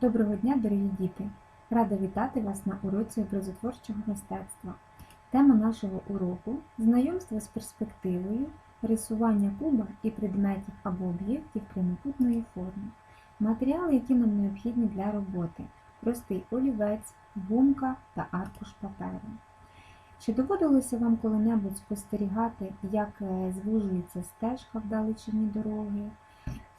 Доброго дня, дорогі діти! Рада вітати вас на уроці образотворчого мистецтва. Тема нашого уроку знайомство з перспективою, рисування куба і предметів або об'єктів прямокутної форми. Матеріали, які нам необхідні для роботи: простий олівець, гумка та аркуш паперу. Чи доводилося вам коли-небудь спостерігати, як е, звужується стежка в дороги,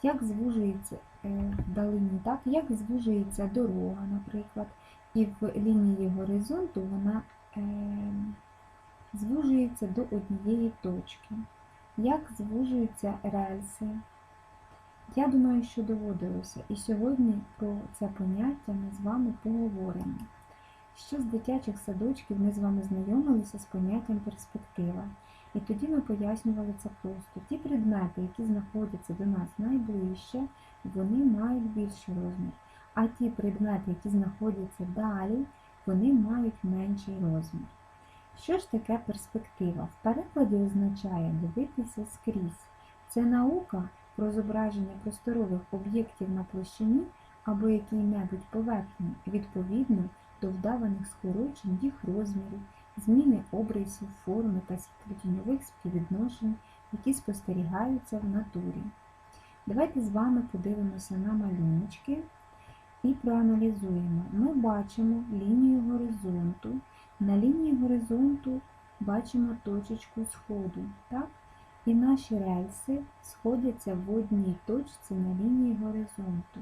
як звужується вдалині, так, як звужується дорога, наприклад, і в лінії горизонту вона е, звужується до однієї точки. Як звужуються рельси? Я думаю, що доводилося. І сьогодні про це поняття ми з вами поговоримо. Ще з дитячих садочків ми з вами знайомилися з поняттям перспектива. І тоді ми пояснювали це просто. Ті предмети, які знаходяться до нас найближче, вони мають більший розмір. А ті предмети, які знаходяться далі, вони мають менший розмір. Що ж таке перспектива? В перекладі означає дивитися скрізь. Це наука про зображення просторових об'єктів на площині або якій-небудь поверхні відповідно до вдаваних скорочень їх розмірів, зміни обрисів, форми та світлотіньових співвідношень, які спостерігаються в натурі. Давайте з вами подивимося на малюночки і проаналізуємо. Ми бачимо лінію горизонту. На лінії горизонту бачимо точечку сходу. Так? І наші рельси сходяться в одній точці на лінії горизонту.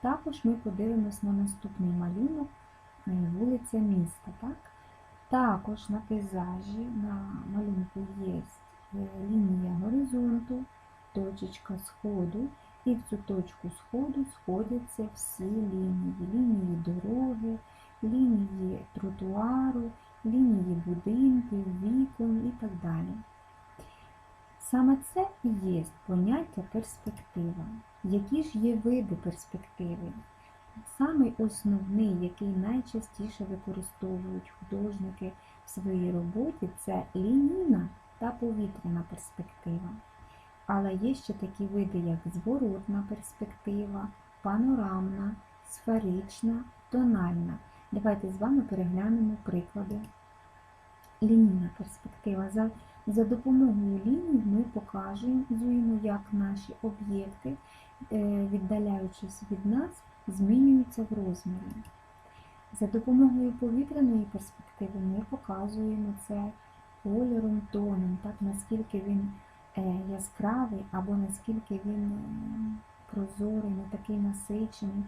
Також ми подивимось на наступний малюнок вулиця міста. Так? Також на пейзажі на малюнку є лінія горизонту, точечка сходу, і в цю точку сходу сходяться всі лінії. Лінії дороги, лінії тротуару, лінії будинків, вікон і так далі. Саме це і є поняття перспектива. Які ж є види перспективи? Самий основний, який найчастіше використовують художники в своїй роботі, це лінійна та повітряна перспектива. Але є ще такі види, як зворотна перспектива, панорамна, сферична, тональна. Давайте з вами переглянемо приклади. Лінійна перспектива. За, за допомогою ліній ми показуємо, як наші об'єкти, е, віддаляючись від нас, змінюються в розмірі. За допомогою повітряної перспективи ми показуємо це кольором, тоном, так, наскільки він яскравий або наскільки він е, прозорий, не такий насичений,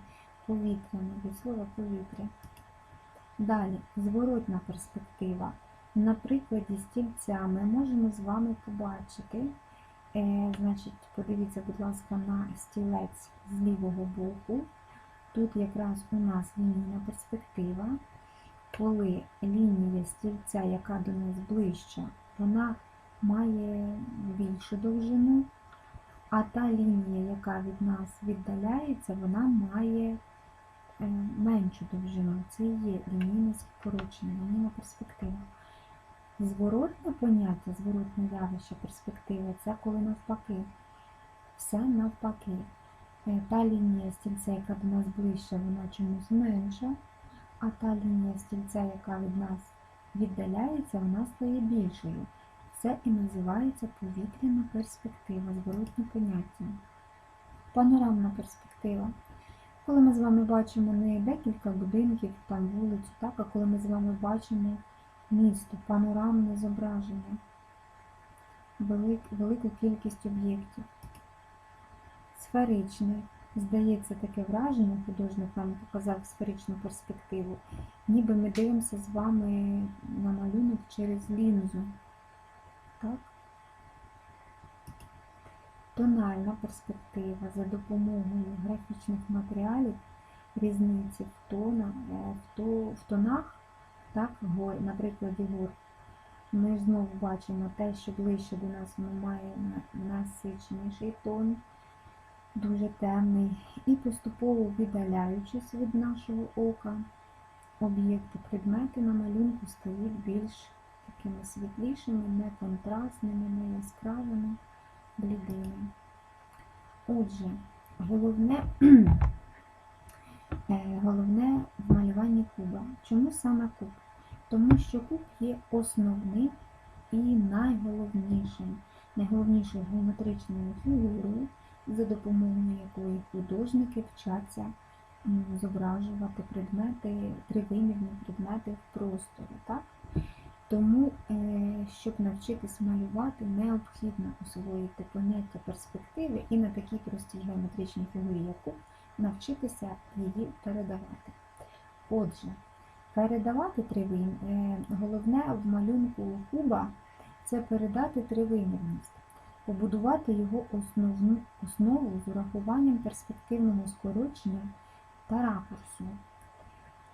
повітряний, від слова повітря. Далі, зворотна перспектива. На прикладі стільця ми можемо з вами побачити, е, значить, подивіться, будь ласка, на стілець з лівого боку. Тут якраз у нас лінійна перспектива, коли лінія стільця, яка до нас ближча, вона має більшу довжину, а та лінія, яка від нас віддаляється, вона має е, меншу довжину. Це є лінійне скорочення, лінійна перспектива. Зворотне поняття, зворотне явище перспективи це коли навпаки. Все навпаки. Е, та лінія стільця, яка до нас ближча, вона чомусь менша, а та лінія стільця, яка від нас віддаляється, вона стає більшою. Це і називається повітряна перспектива, зворотне поняття. Панорамна перспектива. Коли ми з вами бачимо не декілька будинків, там вулицю, так, а коли ми з вами бачимо місто, панорамне зображення, велик, велику кількість об'єктів. Сферичне. Здається, таке враження, художник нам показав сферичну перспективу, ніби ми дивимося з вами на малюнок через лінзу. Так? Тональна перспектива за допомогою графічних матеріалів, різниці в, тона, в, тонах, так, гор, на прикладі гор. Ми знову бачимо те, що ближче до нас воно має насиченіший тон дуже темний, і поступово віддаляючись від нашого ока, об'єкти, предмети на малюнку стають більш такими світлішими, не контрастними, не яскравими, блідими. Отже, головне Е, Головне в малюванні куба. Чому саме куб? Тому що куб є основним і найголовнішим, найголовнішою геометричною фігурою, за допомогою якої художники вчаться зображувати предмети, тривимірні предмети в просторі. Так? Тому, е, щоб навчитись малювати, необхідно освоїти поняття перспективи і на такій простій геометричній фігурі, як куб, навчитися її передавати. Отже, передавати тривим, е, головне в малюнку куба це передати тривимірність, побудувати його основну, основу з урахуванням перспективного скорочення та ракурсу.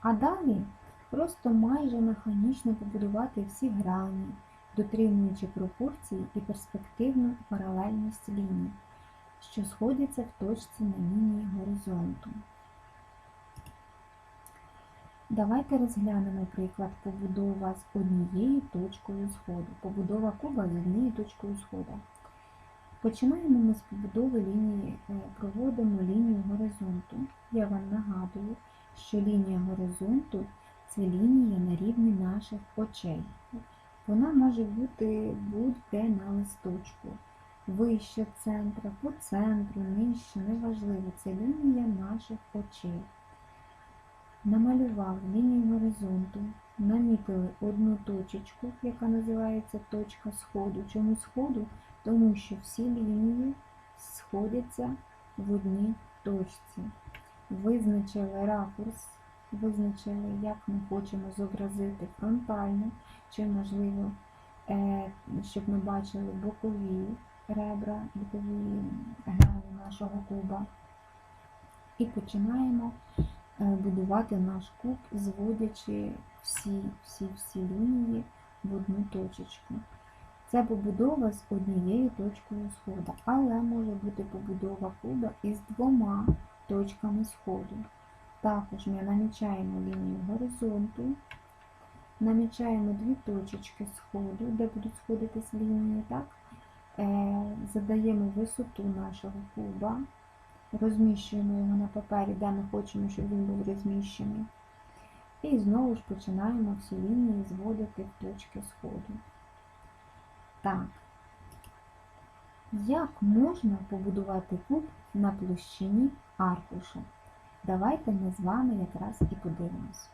А далі просто майже механічно побудувати всі грані, дотримуючи пропорції і перспективну паралельність ліній, що сходяться в точці на лінії горизонту. Давайте розглянемо приклад побудова з однією точкою сходу. Побудова куба з однією точкою сходу. Починаємо ми з побудови лінії, е, проводимо лінію горизонту. Я вам нагадую, що лінія горизонту це лінія на рівні наших очей. Вона може бути будь-де на листочку. Вище центра, по центру, нижче, неважливо. Це лінія наших очей. Намалював лінію горизонту, намітили одну точечку, яка називається точка сходу. Чому сходу? Тому що всі лінії сходяться в одній точці. Визначили ракурс, визначили, як ми хочемо зобразити фронтально, чи можливо, е, щоб ми бачили бокові ребра, бокові грані нашого куба. І починаємо е, будувати наш куб, зводячи всі, всі, всі лінії в одну точечку. Це побудова з однією точкою сходу, але може бути побудова куба із двома точками сходу. Також ми намічаємо лінію горизонту, намічаємо дві точечки сходу, де будуть сходитись лінії, так? Е, задаємо висоту нашого куба, розміщуємо його на папері, де ми хочемо, щоб він був розміщений. І знову ж починаємо всі лінії зводити в точки сходу. Так. Як можна побудувати куб на площині аркуша? Давайте ми з вами якраз і подивимось.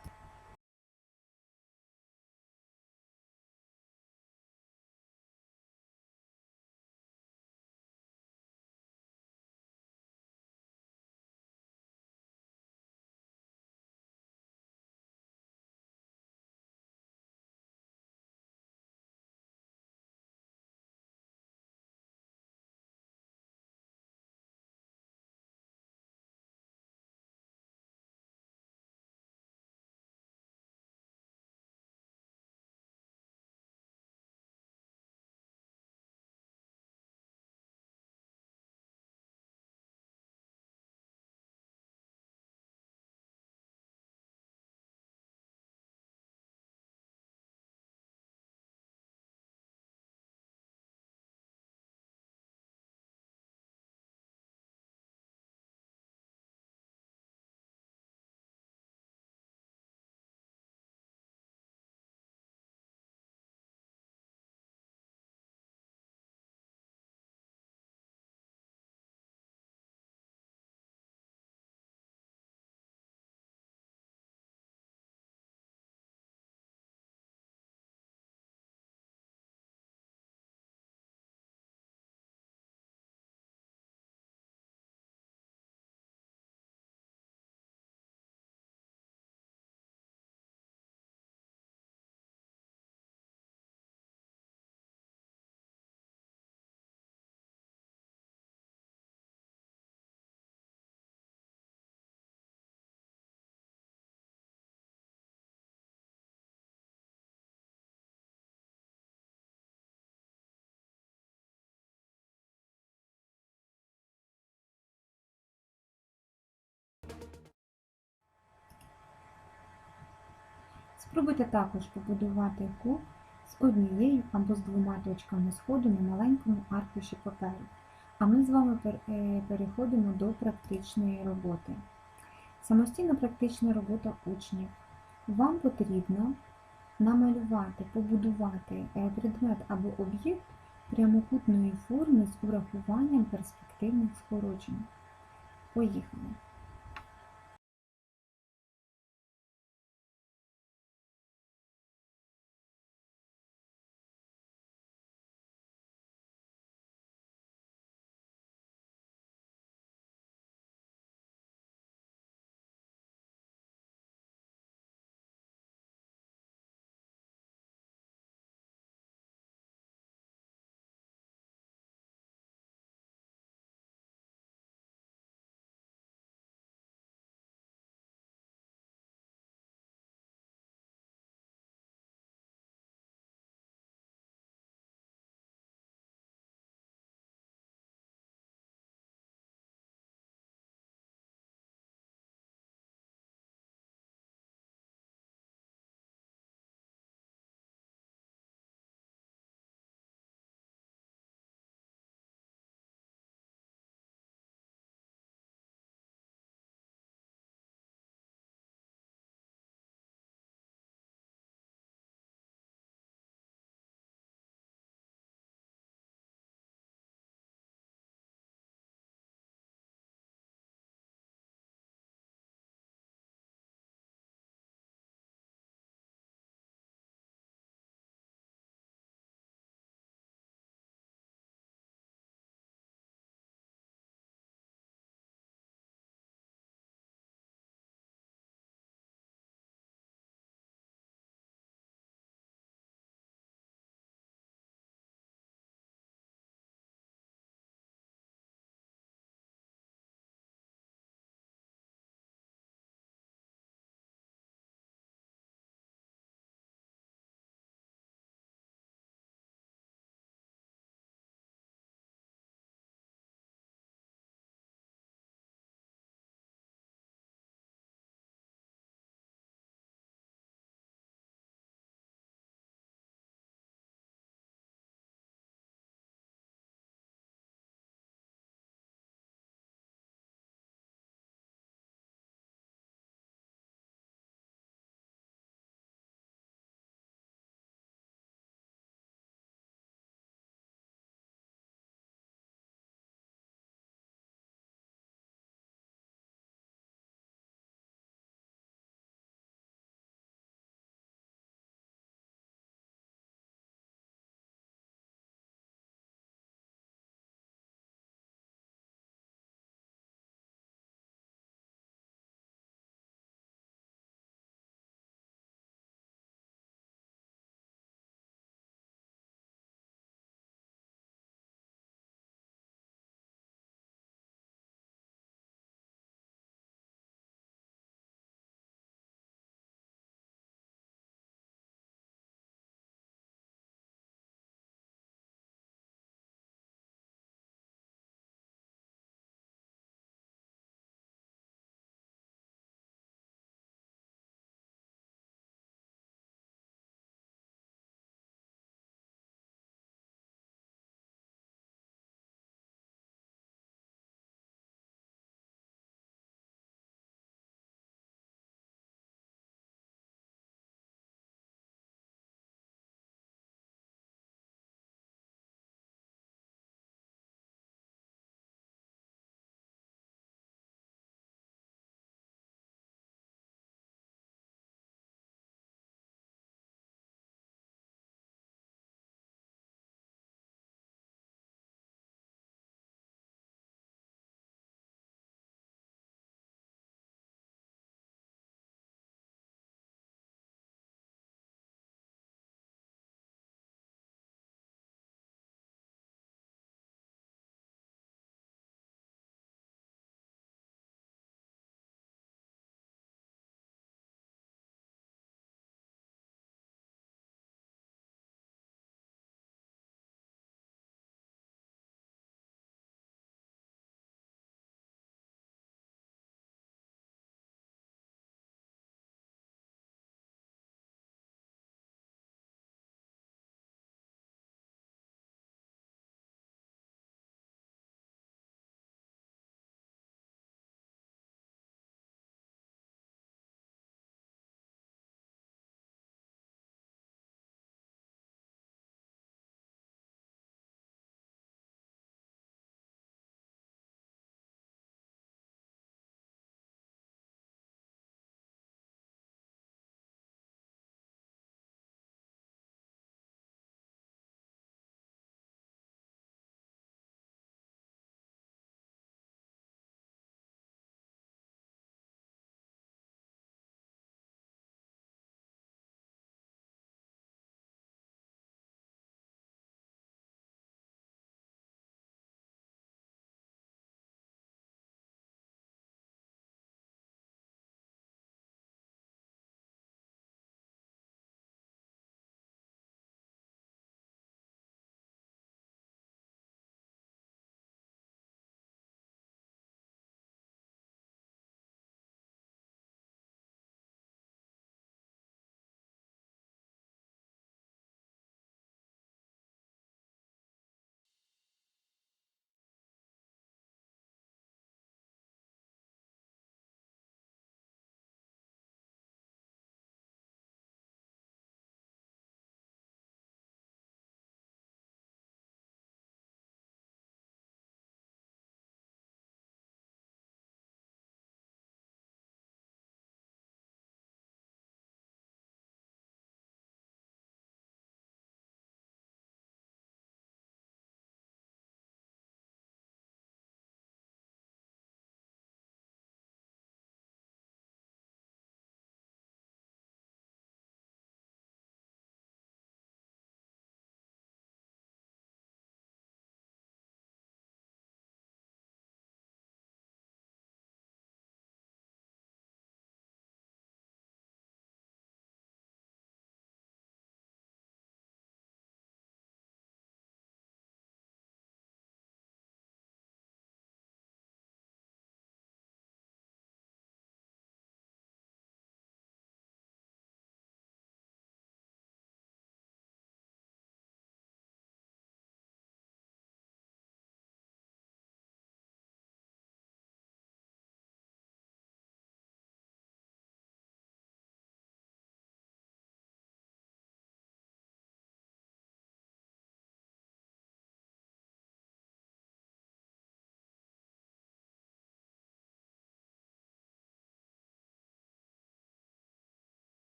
Спробуйте також побудувати куб з однією або з двома точками сходу на маленькому аркуші паперу. А ми з вами е, переходимо до практичної роботи. Самостійна практична робота учнів. Вам потрібно намалювати, побудувати е, предмет або об'єкт прямокутної форми з урахуванням перспективних скорочень. Поїхали!